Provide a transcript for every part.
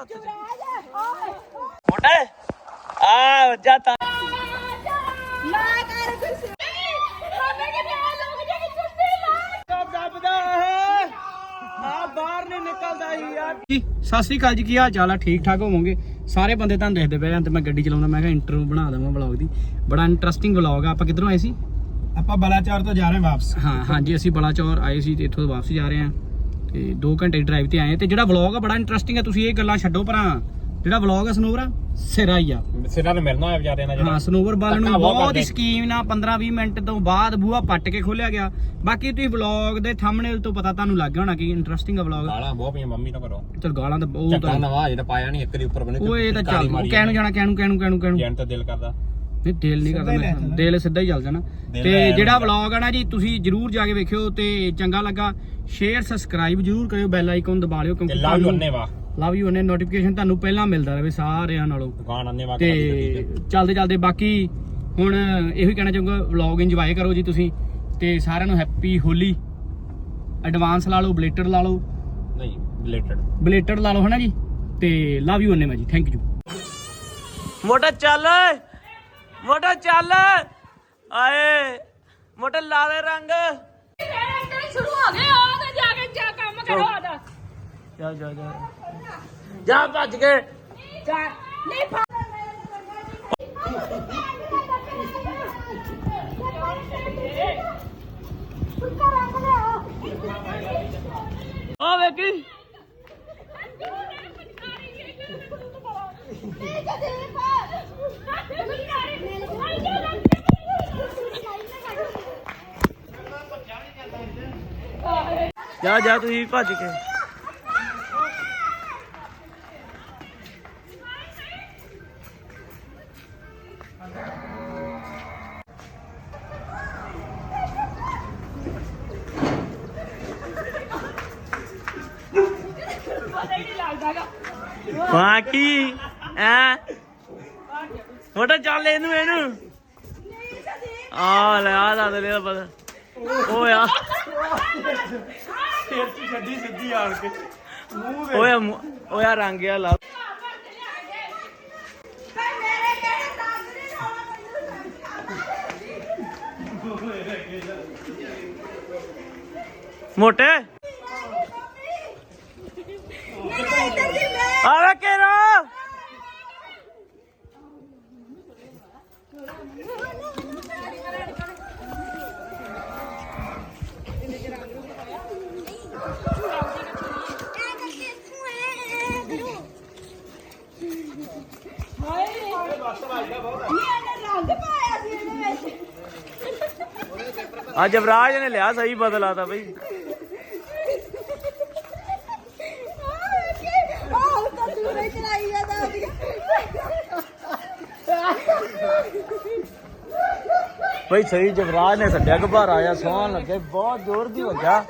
ਮਾਤਾ ਹੱਥ 'ਚ ਮੋਟੇ ਆ ਜਾ ਤਾਂ ਦੱਬਦਾ ਆ ਬਾਹਰ ਨਹੀਂ ਨਿਕਲਦਾ ਯਾਰ ਸਤਿ ਸ੍ਰੀ ਅਕਾਲ ਜੀ ਕੀ ਹਾਲ ਚਾਲ ਆ ਠੀਕ ਠਾਕ ਹੋਵੋਗੇ ਸਾਰੇ ਬੰਦੇ ਤੁਹਾਨੂੰ ਦੇਖਦੇ ਪਏ ਆ ਤੇ ਮੈਂ ਗੱਡੀ ਚਲਾਉਂਦਾ ਮੈਂ ਕਿਹਾ ਇੰਟਰਵਿਊ ਬਣਾ ਦਵਾਂ ਵਲੌਗ ਦੀ ਬੜਾ ਇੰਟਰਸਟਿੰਗ ਵਲੌਗ ਆ ਆਪਾਂ ਕਿੱਧਰੋਂ ਆਏ ਸੀ ਆਪਾਂ ਬਲਾਚੌਰ ਤੋਂ ਜਾ ਰਹੇ ਹਾਂ ਵਾਪਸ। ਹਾਂ ਹਾਂਜੀ ਅਸੀਂ ਬਲਾਚੌਰ ਆਏ ਸੀ ਤੇ ਇੱਥੋਂ ਵਾਪਸ ਜਾ ਰਹੇ ਹਾਂ। ਤੇ 2 ਘੰਟੇ ਡਰਾਈਵ ਤੇ ਆਏ ਤੇ ਜਿਹੜਾ ਵਲੌਗ ਆ ਬੜਾ ਇੰਟਰਸਟਿੰਗ ਆ ਤੁਸੀਂ ਇਹ ਗੱਲਾਂ ਛੱਡੋ ਭਰਾ। ਜਿਹੜਾ ਵਲੌਗ ਆ ਸਨੋਵਰ ਸਿਰਾ ਹੀ ਆ। ਸਿਰਾਂ ਨੂੰ ਮਿਲਣਾ ਹੋਇਆ ਵਿਚਾਰਿਆਂ ਨਾਲ ਹਾਂ ਸਨੋਵਰ ਬਾਲ ਨੂੰ ਧੱਕਾ ਬਹੁਤ ਬਹੁਤ ਹੀ। ਸਕੀਮ ਨਾਲ 15 20 ਮਿੰਟ ਤੋਂ ਬਾਅਦ ਬੂਹਾ ਪੱਟ ਕੇ ਖੋਲਿਆ ਗਿਆ। ਬਾਕੀ ਤੁਸੀਂ ਵਲੌਗ ਦੇ ਥੰਬਨੇਲ ਤੋਂ ਪਤਾ ਤੁਹਾਨੂੰ ਲੱਗ ਗਿਆ ਹੋਣਾ ਕਿ ਇੰਟਰਸਟਿੰਗ ਆ ਵਲੌਗ ਗਾਲਾਂ ਬਹੁਤ ਪਈਆਂ ਮੰਮੀ ਤੋਂ ਕਰੋ ਚਲ ਗਾਲਾਂ ਤਾਂ ਬਹੁਤ ਚੱਕਾ ਆ। ਨਵਾਂ ਜਿਹੜਾ ਪਾਇਆ ਨਹੀਂ ਇੱਕ ਦੇ ਉੱਪਰ ਬਣੇ ਉਹ ਇਹ ਤਾਂ ਚੱਲ ਕਹਿਣ ਨੂੰ ਜਾਣਾ ਕਹਿਣ ਨੂੰ ਕਹਿਣ ਨੂੰ ਕਹਿਣ ਨੂੰ ਕਹਿਣ। ਨੂੰ ਜੈਨ ਤਾਂ ਦਿਲ ਕਰਦਾ। ਨਹੀਂ ਦਿਲ ਨਹੀਂ ਕਰਦਾ ਮੈਂ ਦਿਲ ਸਿੱਧਾ ਹੀ ਚੱਲ ਜਾਣਾ। ਤੇ ਜਿਹੜਾ। ਵਲੌਗ ਆ ਨਾ ਜੀ ਤੁਸੀਂ ਜਰੂਰ ਜਾ ਕੇ ਵੇਖਿਓ ਤੇ ਚੰਗਾ ਲੱਗਾ। ਸ਼ੇਅਰ ਸਬਸਕ੍ਰਾਈਬ ਜਰੂਰ ਕਰਿਓ ਬੈਲ ਆਈਕਨ ਦਬਾ ਲਿਓ ਕਿਉਂਕਿ ਲਾਭ ਉਹਨੇ ਵਾ ਲਵ ਯੂ ਉਹਨੇ ਨੋਟੀਫਿਕੇਸ਼ਨ ਤੁਹਾਨੂੰ ਪਹਿਲਾਂ ਮਿਲਦਾ ਰਹੇ ਸਾਰਿਆਂ ਨਾਲੋਂ। ਦੁਕਾਨ ਅੰਨੇ ਵਾ ਤੇ। ਚੱਲਦੇ ਚੱਲਦੇ ਬਾਕੀ ਹੁਣ ਇਹੋ ਹੀ ਕਹਿਣਾ ਚਾਹੂੰਗਾ ਵਲੌਗ ਇੰਜੋਏ ਕਰੋ ਜੀ ਤੁਸੀਂ। ਤੇ ਸਾਰਿਆਂ ਨੂੰ ਹੈਪੀ ਹੋਲੀ। ਐਡਵਾਂਸ ਲਾ ਲਓ ਬਲੇਟਰ ਲਾ ਲਓ। ਨਹੀਂ ਰਿਲੇਟਡ ਬਲੇਟਰ ਲਾ ਲਓ ਹਨਾ ਜੀ? ਤੇ ਲਵ ਯੂ ਮੈਂ ਜੀ। ਥੈਂਕ ਯੂ ਮੋਟਾ ਚੱਲ ਮੋਟਾ ਚੱਲ। ਆਏ ਮੋਟਾ ਲਾ ਦੇ ਰੰਗ। ਸ਼ੁਰੂ ਹੋ ਗਏ ਆ ਤੇ ਜਾ ਕੇ ਜਾ ਕੰਮ ਕਰੋ ਆਦਾ ਜਾ। ਜਾ ਜਾ ਜਾ ਭੱਜ ਕੇ। ਜਾ ਨਹੀਂ ਆ ਵੇਖੀ। ਜਾ ਜਾ ਤੁਸੀਂ ਭੱਜ ਕੇ ਬਾਕੀ ਐ ਮੋਟਾ ਚੱਲ ਇਹਨੂੰ ਇਹਨੂੰ। ਆ ਲੈ ਆ ਦਾ ਲੈ ਪਤਾ ਓਏ ਆ। ਸਿਰ 'ਚ ਛੱਡੀ ਸਿੱਧੀ ਆਣ ਕੇ। ਮੂੰਹ ਓਏ ਮੂੰਹ- ਓਏ ਆ ਰੰਗ ਆ ਲਾ। ਮੋਟੇ? ਅੱਜ ਅਵਰਾਜ ਨੇ ਲਿਆ ਸਹੀ ਬਦਲਾ ਤਾਂ ਬਈ। ਬਈ ਸਹੀ ਜਵਰਾਜ ਨੇ ਛੱਡਿਆ ਗੁਬਾਰਾ ਆਇਆ ਸੋਹਣ ਲੱਗੇ, ਬਹੁਤ ਜ਼ੋਰ ਦੀ ਵੱਜਾ।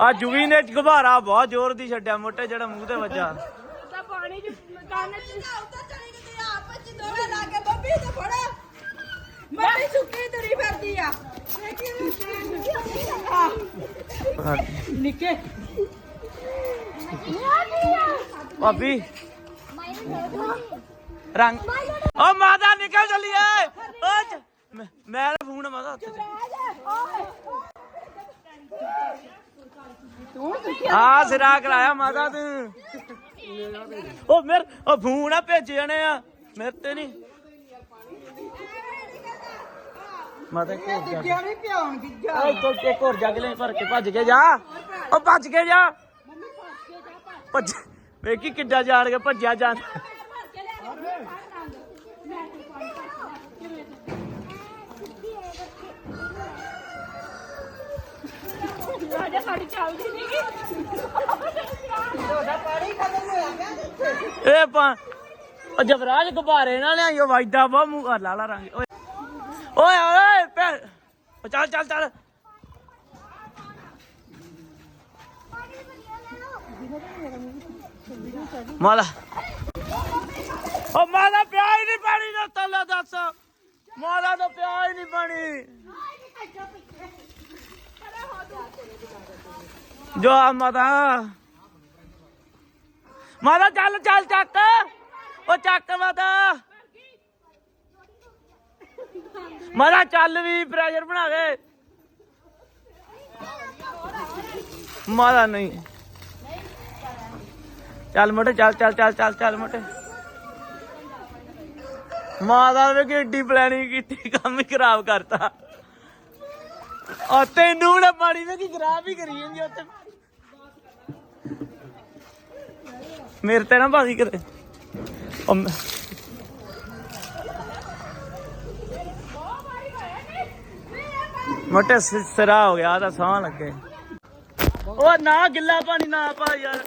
ਆ ਜੁਵੀ ਨੇ ਗੁਬਾਰਾ ਬਹੁਤ ਜ਼ੋਰ ਦੀ ਛੱਡਿਆ, ਮੋਟੇ ਜਿਹੜਾ ਮੂੰਹ ਤੇ ਵੱਜਾ। ਤਾਂ ਪਾਣੀ ਚ ਕੰਨ ਚ ਮੈਂ ਸੁੱਕੀ ਤੁਰੀ ਫਿਰਦੀ ਆ ਨਿੱਕੇ। ਭਾਬੀ। ਰੰਗ। ਓ ਮਾਤਾ ਨਿਕਲ ਚੱਲੀਏ। ਓ ਚ- ਮੈਂ- ਫੋਨ ਮਾਤਾ ਹੱਥ ਚ। ਆ ਸਿਰਾ ਕਰਾਇਆ ਮਾਤਾ ਤੂੰ। ਓ ਮੇਰ ਓ ਫੋਨ ਆ ਭੇਜੇ ਜਾਣੇ ਆ। ਮੇਰੇ ਤੇ ਨਹੀਂ। ਮਾਤਾ ਜਾ ਪਿਆਉਣ ਦੀ ਇੱਕ ਹੋਰ ਜੱਗ ਲੈ ਭਰ ਕੇ ਭੱਜ ਕੇ ਜਾ। ਓ ਭੱਜ ਕੇ ਜਾ। ਭੱਜ ਵੇਖੀ ਕਿੱਡਾ ਜਾਣ। ਕੇ ਭੱਜਿਆ ਜਾਂਦਾ ਰਾਜਾ ਸਾਡੀ ਚੱਲਦੀ ਨਹੀਂ ਪਾਣੀ ਖਤਮ ਹੋਇਆ ਪਿਆ ਇਹ ਪਾ ਉਹ ਜਵਰਾਜ ਗੁਬਾਰੇ ਨਾਲ ਲਿਆਈ ਉਹ ਵਾਈਦਾ ਬਾ ਮੂੰਹ ਆ ਲਾਲਾ ਰੰਗ ਓਏ ਓਏ ਓਏ ਭੈਣ। ਉਹ ਚੱਲ ਚੱਲ ਚੱਲ। ਮਾਲਾ। ਉਹ ਮਾਲਾ ਪਿਆ ਹੀ ਨਹੀਂ ਪਾਣੀ ਦਾ ਤਲਾ ਦੱਸ। ਮਾਲਾ ਦਾ ਪਿਆ ਨਹੀਂ ਪਾਣੀ। ਜੋ ਆ, ਮਾਤਾ। ਮਾਤਾ, ਚੱਲ ਚੱਲ, ਚੱਕ। ਉਹ ਚੱਕ, ਮਾਤਾ। ਮਾਤਾ, ਚੱਲ ਵੀ ਪ੍ਰੈਸ਼ਰ ਬਣਾ ਕੇ। ਮਾਤਾ, ਨਹੀਂ। ਚੱਲ ਮੋਟੇ, ਚੱਲ ਚੱਲ ਚੱਲ ਚੱਲ ਚੱਲ ਮੋਟੇ। ਮਾਤਾ ਨੇ ਕਿੱਡੀ ਪਲੈਨਿੰਗ ਕੀਤੀ, ਕੰਮ ਹੀ ਖਰਾਬ ਕਰਤਾ। ਆ ਤੈਨੂੰ ਨਾ ਪਾਣੀ ਵਿੱਚ ਕੀ ਖਰਾਬ ਹੀ ਕਰੀ ਜਾਂਦੀ ਉੱਥੇ। ਮੇਰੇ ਤੇ ਨਾ ਬਾਜ਼ੀ ਕਰੇ ਉਹ ਮੈਂ- ਮੋਟੇ ਸਿ- ਸਿਰਾ ਹੋ ਗਿਆ ਤਾਂ ਸਾਹ ਲੱਗੇ। ਉਹ ਨਾ ਗਿੱਲਾ ਪਾਣੀ ਨਾ ਪਾ ਯਾਰ।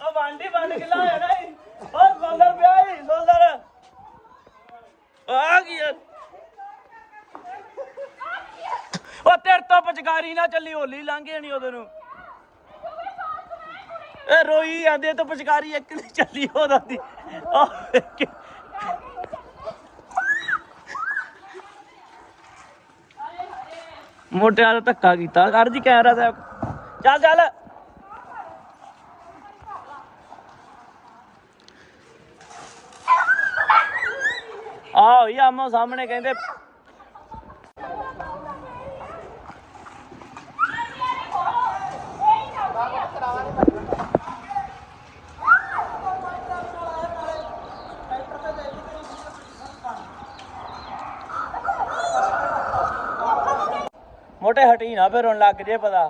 ਉਹ ਬਾਂਡੀ ਬੰਦ ਗਿੱਲਾ ਹੋਇਆ ਨਾ ਉਹ ਸੋਲਰ ਪਿਆ ਹੀ ਸੋਲਰ। ਆ ਕੀ ਉਹ ਤੇਰੇ ਤੋਂ ਪਚਕਾਰੀ ਨਾ ਚੱਲੀ, ਹੋਲੀ ਲੰਘ ਜਾਣੀ ਉਹਦੇ ਨੂੰ। ਇਹ ਰੋਈ ਜਾਂਦੇ ਤੋਂ ਪਚਕਾਰੀ ਇੱਕ ਨਹੀਂ ਚੱਲੀ ਉਹਦਾ ਦੀ ਆਹ ਵੇਖ। ਧੱਕਾ ਕੀਤਾ। ਕਰ ਜੀ ਕੈਮਰਾ ਸਾਹਿਬ। ਚੱਲ ਚੱਲ। ਆਹ ਹੀ ਆਮੋ ਸਾਹਮਣੇ ਕਹਿੰਦੇ ਮੋਟੇ ਹਟੀ ਨਾ ਫਿਰ ਹੁਣ ਲੱਗ ਜੇ ਪਤਾ।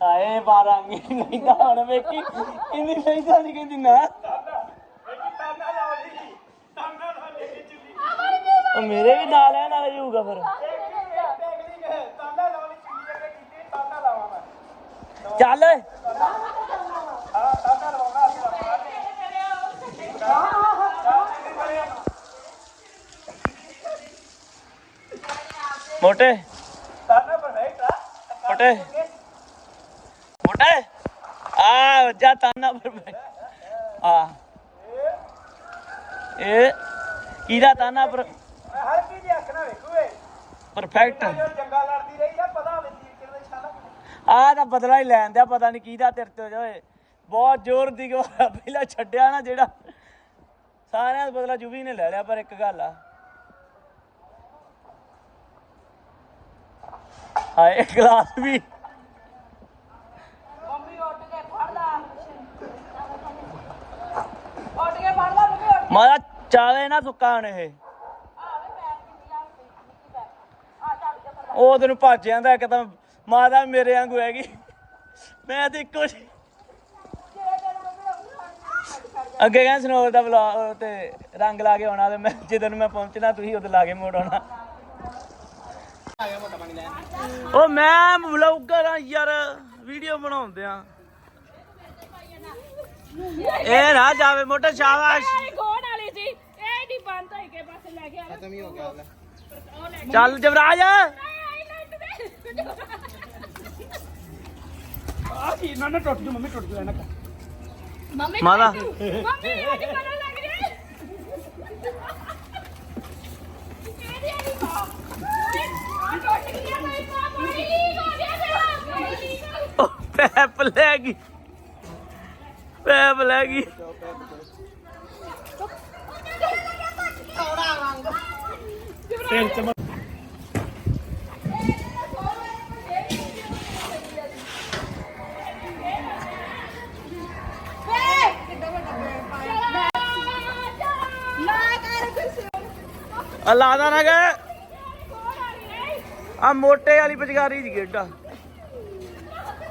ਆਏ ਬਾਰਾਂਗੀ ਕਹਿੰਦਾ ਹੁਣ ਵੇਖੀ ਇੰਨੀ ਲੈਂਦਾ ਨਹੀਂ ਕਹਿੰਦੀ ਨਾ ਉਹ ਮੇਰੇ ਵੀ ਨਾਲ ਹੈ ਨਾਲ ਜਾਊਗਾ ਫਿਰ। ਚੱਲ ਓਏ ਮੋਟੇ। ਮੋਟੇ। ਮੋਟੇ। ਆ ਜਾ ਤਾਨਾ ਪਰ ਆ। ਇਹ ਕਿਹਦਾ ਤਾਨਾ ਪਰ ਹਰ ਚੀਜ਼ ਦੀ ਅੱਖ ਨਾਲ ਵੇਖੂਏ। ਪਰਫੈਕਟ ਜੰਗਾ ਲੜਦੀ ਰਹੀ ਆ ਪਤਾ ਹੋਵੇ ਤੀਰ ਕਿਹਦੇ ਛਾਲਾ ਆ ਤਾਂ ਬਦਲਾ ਹੀ ਲੈਣ ਦਿਆ ਪਤਾ ਨਹੀਂ ਕਿਹਦਾ ਤੇਰੇ ਤੇ ਹੋਏ ਬਹੁਤ ਜ਼ੋਰ ਦੀ ਗਵਾਰਾ ਪਹਿਲਾਂ ਛੱਡਿਆ ਨਾ ਜਿਹੜਾ। ਸਾਰਿਆਂ ਦਾ ਬਦਲਾ ਜੁਬੀ ਨੇ ਲੈ ਲਿਆ ਪਰ ਇੱਕ ਗੱਲ ਆ। ਹਾਏ ਗਲਾਸ ਵੀ। ਮੰਮੀ ਉੱਠ ਕੇ ਫੜ ਲਾ। ਉੱਠ ਕੇ ਫੜ ਲਾ ਮੰਮੀ ਉੱਠ ਮਾਰਾ ਚਾਵੇ ਨਾ ਸੁੱਕਾ ਹੁਣ ਇਹ ਚੱਲ ਉਹ ਤੈਨੂੰ ਭੱਜ ਜਾਂਦਾ ਇੱਕ ਤਾਂ। ਮਾਤਾ ਮੇਰੇ ਵਾਂਗੂ ਹੈਗੀ। ਮੈਂ ਤੇ ਇੱਕੋ ਜਿਹੀ। ਅੱਗੇ ਕਹਿੰਦੇ ਸਨੋਰ ਦਾ ਬਲੌਗ ਤੇ ਰੰਗ ਲਾ ਕੇ ਆਉਣਾ ਤੇ ਮੈਂ ਜਦੋਂ ਮੈਂ ਪਹੁੰਚਣਾ ਤੁਸੀਂ ਉਦੋਂ ਲਾ ਕੇ ਮੋੜ ਆਉਣਾ। ਉਹ ਮੈਂ ਵਲੌਗਰ ਆ ਯਾਰ ਵੀਡੀਓ ਬਣਾਉਂਦੇ ਆ। ਇਹ ਨਾ ਜਾਵੇ ਮੋਟਾ ਸ਼ਾਬਾਸ਼। ਗੋਣ ਵਾਲੀ ਸੀ ਇਹ ਨਹੀਂ ਬੰਦ ਹੋਈ ਕੇ ਬਸ ਲੈ ਕੇ ਆ ਖਤਮ ਹੀ ਹੋ ਗਿਆ ਚੱਲ ਜਵਰਾਜ। ਆ ਕੀ ਨਾ ਨਾ ਟੁੱਟ ਜੂ ਮੰਮੀ ਟੁੱਟ ਜੂ ਐਨਕ ਮੰਮੀ ਮਾਤਾ। ਮੰਮੀ ਇਹਦੀ ਪਤਾ ਲੱਗ ਰਿਹਾ ਇਹਦੀ ਇਹਦੀ ਮਾਂ ਆ ਟੁੱਟ ਗਿਆ ਮੇਰੀ ਮਾਂ ਪਾਣੀ ਲੀਕ ਹੋ ਗਿਆ ਤੇਰਾ ਪਾਣੀ ਲੀਕ ਹੋ ਗਿਆ ਉਹ ਪੈਪ ਲੈ ਗਈ। ਪੈਪ ਲੈ ਗਈ। ਨਾ ਕਰ ਕੁਛ ਲਾਦਾ ਨਾ ਗਏ। ਆ ਮੋਟੇ ਵਾਲੀ ਪਚਕਾਰੀ ਦੀ ਗੇਡਾ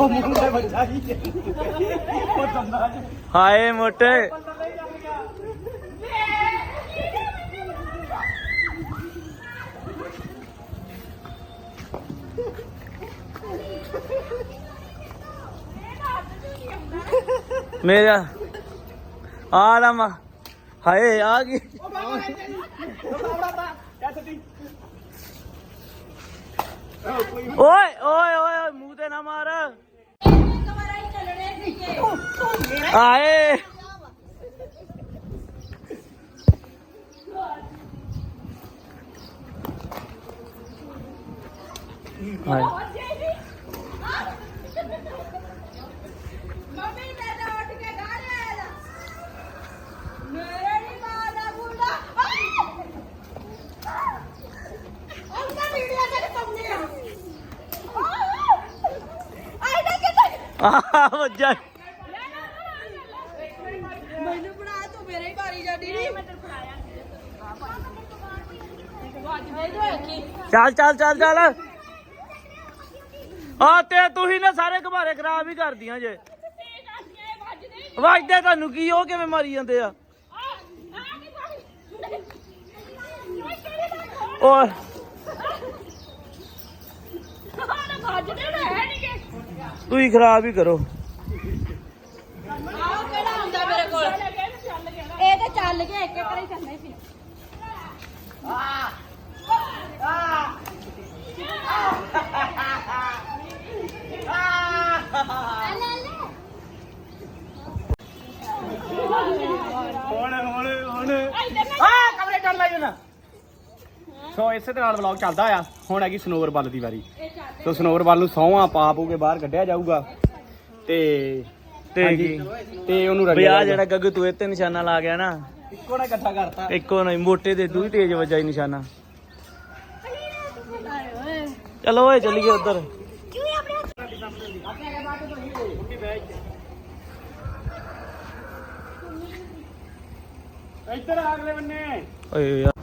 ਉਹ ਮੂੰਹ ਤੇ ਵੱਜਾ ਹੀ ਉਹ ਦੰਦਾਂ 'ਚ ਹਾਏ ਮੋਟੇ। ਮੇਰਾ। ਆ ਲਮਾ ਹਾਏ, ਆ ਗਈ। ਓਏ ਓਏ ਓਏ, ਮੂੰਹ ਤੇ ਨਾ ਮਾਰ। ਆਏ ਹਾਏ ਮੰਮੀ ਮੈਂ ਤਾਂ ਉੱਠ ਕੇ ਗਾ ਲਿਆ ਮੇਰੇ ਨਹੀਂ ਮਾਂ ਦਾ ਬੁੱਢਾ ਅੰਨਾ ਵੀਡੀਓ ਦੇ ਸਾਹਮਣੇ ਆ ਆਈ ਨਾ ਕਿਤੇ ਆ ਵੱਜਾ ਮੈਨੂੰ ਬਣਾ ਤੂੰ ਮੇਰੇ ਹੀ ਮਾਰੀ ਜਾਂਦੀ ਨਹੀਂ ਮੈਂ ਤੈਨੂੰ ਫੜਾਇਆ ਵਾਜ ਵੇ ਜੋ ਕੀ ਚੱਲ ਚੱਲ ਚੱਲ ਚੱਲ ਆ ਤੇ ਤੁਸੀਂ ਨੇ ਸਾਰੇ ਘਬਾਰੇ ਖਰਾਬ ਹੀ ਕਰਦੀਆਂ ਜੇ ਵੱਜਦੇ ਤੁਹਾਨੂੰ ਕੀ ਉਹ ਕਿਵੇਂ ਮਾਰੀ ਜਾਂਦੇ ਆ ਓਏ ਤੁਸੀਂ ਖਰਾਬ ਹੀ ਕਰੋ। ਆਹ ਕਿਹੜਾ ਹੁੰਦਾ ਮੇਰੇ ਕੋਲ? ਇਹ ਤਾਂ ਚੱਲ ਗਿਆ ਇੱਕ ਇੱਕ ਹੀ ਚੱਲਣਾ ਸੀ ਹੁਣ ਹੁਣ ਹੁਣ। ਆ ਕਮਰੇ ਟਣ ਲਾਈ ਨਾ ਸੋ ਇਸੇ ਤਰ੍ਹਾਂ ਵਲੌਗ ਚੱਲਦਾ ਆ। ਹੁਣ ਹੈਗੀ ਸਨੋਵਰ ਬੱਲ ਦੀ ਵਾਰੀ। ਸੋ ਸਨੋਵਰ ਬੱਲ ਨੂੰ ਸੌਹਾਂ ਪਾ ਪੂ ਕੇ ਬਾਹਰ ਕੱਢਿਆ ਜਾਊਗਾ। ਤੇ ਤੇ ਹਾਂਜੀ, ਕੀ? ਤੇ ਉਹਨੂੰ ਰਗੜਿਆ ਜਾਊਗਾ। ਜਿਹੜਾ ਗੱਗੂ ਤੂੰ ਇੱਥੇ ਨਿਸ਼ਾਨਾ ਲਾ ਗਿਆ ਨਾ ਇੱਕੋ ਨਾਲ ਇਕੱਠਾ ਕਰਤਾ। ਇੱਕੋ ਨਹੀਂ ਮੋਟੇ ਦੇ ਦੂਈ ਤੇਜ਼ ਵੱਜਾ ਹੀ ਨਿਸ਼ਾਨਾ। ਚਲੋ ਓਏ ਚੱਲੀਏ ਉਧਰ। ਇੱਧਰ ਅਗਲੇ ਬੰਨੇ। ਓਏ ਯਾਰ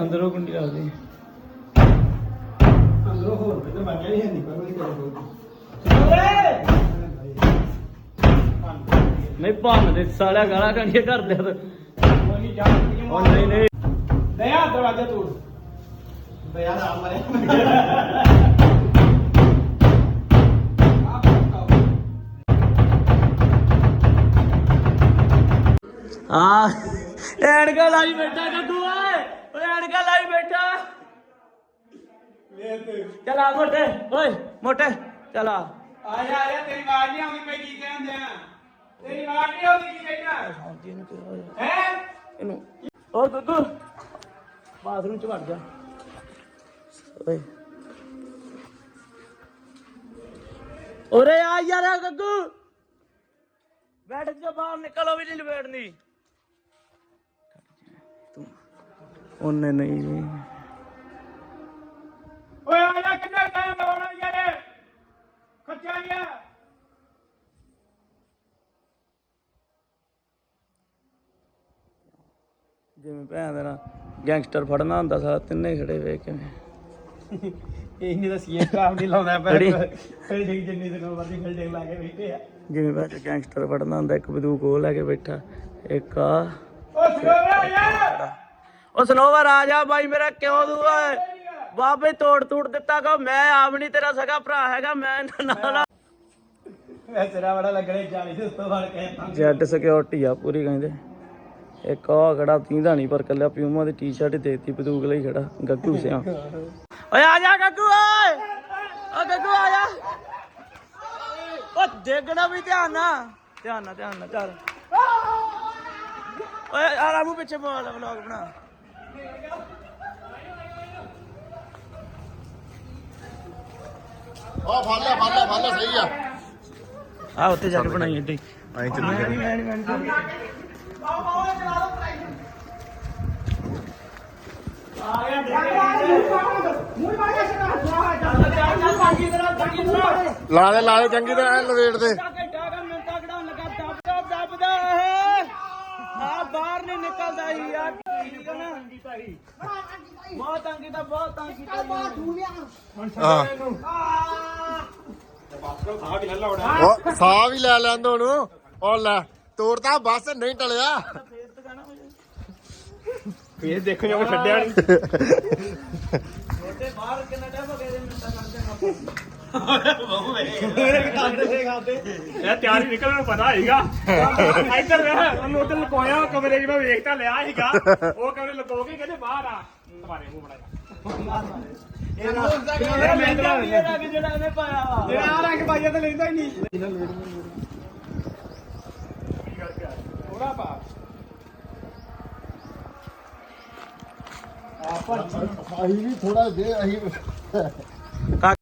ਅੰਦਰੋਂ ਹੀ ਕੁੰਡੀ ਲਾ ਦੇ। ਅੰਦਰੋਂ ਹੋਰ ਵੀ ਤਾਂ ਬਾਕੀ ਨਹੀਂ ਹੁੰਦੀ ਪਰ ਉਹਦੀ ਕਰ ਦੋ ਨਹੀਂ ਭੰਨ ਦੇ ਸਾਲਿਆ ਗਾਲਾਂ ਕੰਡੀਆਂ ਕਰਦੇ ਆ ਕੋਈ ਜਾ ਉਹ ਨਹੀਂ ਨਹੀਂ। ਦਇਆ ਦਰਵਾਜ਼ਾ ਤੋੜ ਦਇਆ ਰਾਮ ਮਰੇ ਹਾਂ ਐਨਕਾ ਲਾਈ ਬੈਠਾ ਕੱਦੂ ਓਏ। ਚਲ ਮੋਟੇ ਓਏ ਮੋਟੇ ਚਲ ਆ। ਆ ਜਾ ਆ ਜਾ ਤੇਰੀ ਆਵਾਜ਼ ਨਹੀਂ ਆਉਂਦੀ ਪਈ ਕੀ ਕਹਿੰਦੇ ਆ ਤੇਰੀ ਆਵਾਜ਼ ਨਹੀਂ ਆਉਂਦੀ ਕੀ ਕਹਿੰਦਾ ਹੈ? ਇਹਨੂੰ। ਓ ਗੱਗੂ ਬਾਥਰੂਮ ਚ ਵੜ ਜਾ। ਓਏ। ਓਰੇ ਆ ਯਾਰ ਗੱਗੂ। ਬੈਠ ਕੇ ਬਾਹਰ ਨਿਕਲੋ ਵੀ ਨਹੀਂ ਲਵੇੜਨੀ ਉਹਨੇ ਨਹੀਂ ਓਏ ਆ ਜਾ ਕਿੰਨਾ ਟਾਈਮ ਲਾਉਣਾ ਯਾਰ। ਖੱਚਾ ਗਿਆ। ਜਿਵੇਂ ਭੈਣ ਦੇ ਨਾਲ ਗੈਂਗਸਟਰ ਫੜਨਾ ਹੁੰਦਾ ਸਾਰਾ ਤਿੰਨੇ ਖੜੇ ਵੇਖ ਕਿਵੇਂ? ਇਹ ਨਹੀਂ ਤਾਂ ਸੀਐਮ ਕਾਮ ਨਹੀਂ ਲਾਉਂਦਾ ਕਿਹੜੀ? ਫਿਲਡਿੰਗ ਜਿੰਨੀ ਦਿਨ ਮਰਜ਼ੀ ਫਿਲਡਿੰਗ ਲਾ ਕੇ ਬੈਠੇ ਆ। ਜਿਵੇਂ ਭੈਣ ਗੈਂਗਸਟਰ ਫੜਨਾ ਹੁੰਦਾ ਇੱਕ ਬੰਦੂਕ ਉਹ ਲੈ ਕੇ ਬੈਠਾ ਇੱਕ ਆ। ਓ ਸੁਣੋ ਯਾਰ! ਉਹ ਸਨੋਵਰ ਆ ਜਾ ਬਾਈ ਮੇਰਾ ਕਿਉਂ ਦੂ ਓਏ ਬਾਬੇ ਤੋੜ ਤੋੜ ਦਿੱਤਾ ਕੋ ਮੈਂ ਆਪ ਨਹੀਂ ਤੇਰਾ ਸਗਾ ਭਰਾ ਹੈਗਾ ਮੈਂ ਨਾਲ ਮੈਂ ਤੇਰਾ ਬੜਾ ਲੱਗਣੇ ਕੇ ਸਿਕਿਉਰਿਟੀ ਆ ਪੂਰੀ ਕਹਿੰਦੇ। ਇੱਕ ਆ ਖੜਾ ਤੀਂਦਾ ਨਹੀਂ ਪਰ ਕੱਲਿਆ ਪਿਊਮਾ ਦੀ ਟੀ-ਸ਼ਰਟ ਦੇਤੀ ਬੰਦੂਕ ਲਈ ਖੜਾ। ਗੱਗੂ ਸਿਆ। ਓਏ ਆ ਜਾ ਗੱਗੂ ਓਏ! ਓ ਗੱਗੂ ਆ ਜਾ। ਓ ਦੇਖਣਾ ਵੀ ਧਿਆਨ ਨਾਲ। ਧਿਆਨ ਨਾਲ ਧਿਆਨ ਨਾਲ ਚੱਲ ਓਏ ਆ ਰਾਮੂ ਪਿੱਛੇ ਬੋਲ ਵਲੌਗ ਬਣਾ। ਆ ਫੜ ਲੈ ਫੜ ਲੈ ਫੜ ਲੈ ਸਹੀ ਆ। ਆ ਉੱਥੇ ਜਾ ਕੇ ਬਣਾਈ ਏਦਾਂ ਹੀ ਐਂ ਚੱਲੀ ਲਾ ਦੇ ਲਾ ਦੇ ਚੰਗੀ ਤਰ੍ਹਾਂ ਲਵੇੜ ਦੇ ਆ ਬਾਹਰ ਨਹੀਂ ਨਿਕਲਦਾ ਹੀ ਯਾਰ ਠੀਕ ਹੈ ਨਾ ਬਹੁਤ ਤੰਗ ਕੀਤਾ ਬਹੁਤ ਤੰਗ ਕੀਤਾ ਹਾਂ। ਉਹ ਸਾਹ ਵੀ ਲੈ ਲੈਂਦਾ ਉਹਨੂੰ ਉਹ ਲੈ ਤੋੜਦਾ ਬਸ ਨਹੀਂ ਟਲਿਆ। ਇਹ ਦੇਖੋ ਜੋ ਛੱਡਿਆ ਨਹੀਂ ਛੋਟੇ ਬਾਹਰ ਕਿੰਨਾ ਟਾਈਮ ਹੋ ਗਿਆ ਜੇ ਮਿੰਟਾਂ ਕਰਦੇ ਇਹ ਤਿਆਰੀ ਨਿਕਲਣ ਨੂੰ ਪਤਾ ਹੈਗਾ ਇੱਧਰ ਵੇਖ ਉਹਨੂੰ ਉੱਧਰ ਲੁਕੋਇਆ ਉਹ ਕਮਰੇ 'ਚ ਮੈਂ ਵੇਖ ਤਾਂ ਲਿਆ ਸੀਗਾ। ਉਹ ਕਮਰੇ ਲੁਕੋ ਕੇ ਕਹਿੰਦੇ ਬਾਹਰ ਆ। ਤੁਹਾਡੇ ਮੂੰਹ ਬਣਾਇਆ ਇਹ ਮਹਿੰਗਾ ਵੀ ਇਹਦਾ ਜਿਹੜਾ ਇਹਨੇ ਪਾਇਆ ਵਾ ਜਿਹੜਾ ਆ ਰੰਗ ਪਾਈਆ ਤੇ ਲੈਂਦਾ ਹੀ ਨਹੀਂ ਥੋੜਾ ਪਾ ਅਸੀਂ ਵੀ ਥੋੜਾ ਦੇ ਅਸੀਂ